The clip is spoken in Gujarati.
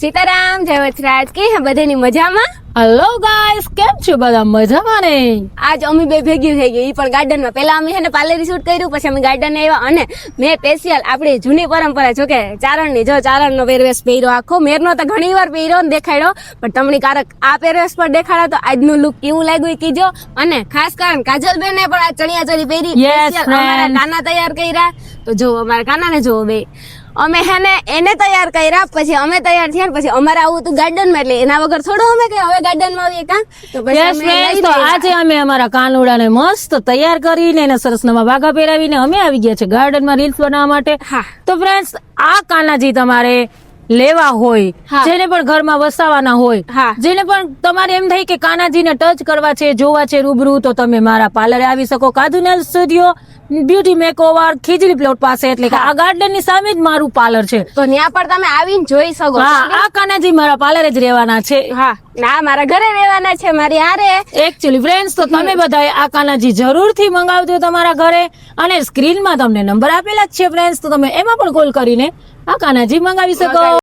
સીતારામ જય વચરાજ. કે બધાની મજામાં? હેલો ગાઈસ કેમ છો બધા? મજામાં ને? આજ અમે બે ભેગી થઈ ગઈ. પણ ગાર્ડનમાં. પહેલા અમે છે ને પાર્લરી શૂટ કર્યું પછી અમે ગાર્ડન આવ્યા અને મેં સ્પેશિયલ આપણી જૂની પરંપરા જો કે ચારણની જો ચારણનો પહેરવેશ પહેર્યો. આખો મેરનો તો ઘણી વાર પહેર્યો ને દેખાડ્યો પણ તમને કારક આ પહેરવેશ પર દેખાડો તો આજનું લુક કેવું લાગ્યું કીજો. અને ખાસ કારણ કાજલ બેને પણ આ ચણિયા ચોરી પહેરી અમારા. કાના તૈયાર કર્યા. તો જો અમારા કાનાને જોવો બે. અમે હે ને એને તૈયાર કર્યા પછી અમે તૈયાર થયા પછી અમારે આવું હતું ગાર્ડનમાં એટલે એના વગર થોડું અમે કે હવે ગાર્ડનમાં આવીએ કાં? પછી તો આજે અમે અમારા કાનુડાને મસ્ત તૈયાર કરીને એને સરસ નવા વાઘા પહેરાવીને અમે આવી ગયા છે ગાર્ડનમાં રીલ્સ બનાવવા માટે. તો ફ્રેન્ડ્સ આ કાનાજી તમારે લેવા હોય જેને પણ ઘરમાં વસાવાના હોય જેને પણ તમારે એમ થાય કે કાનાજીને ટચ કરવા છે જોવા છે રૂબરૂ તો તમે મારા પાર્લરે આવી શકો. કાદુનેલ સ્ટુડિયો બ્યુટી મેકઓવર ખીજડી પ્લોટ પાસે એટલે કે આ ગાર્ડનની સામે જ મારું પાર્લર છે. તો ત્યાં પણ તમે આવીને જોઈ શકો હા આ કાનાજી મારા પાર્લરે જ રહેવાના છે. હા. ના મારા ઘરે રહેવાના છે મારી હારે. એકચ્યુઅલી ફ્રેન્ડ્સ તો તમે બધાએ આ કાનાજી જરૂરથી મંગાવજો તમારા ઘરે. અને સ્ક્રીનમાં તમને નંબર આપેલા જ છે ફ્રેન્ડ્સ તો તમે એમાં પણ કોલ કરીને આ કાનાજી મંગાવી શકો.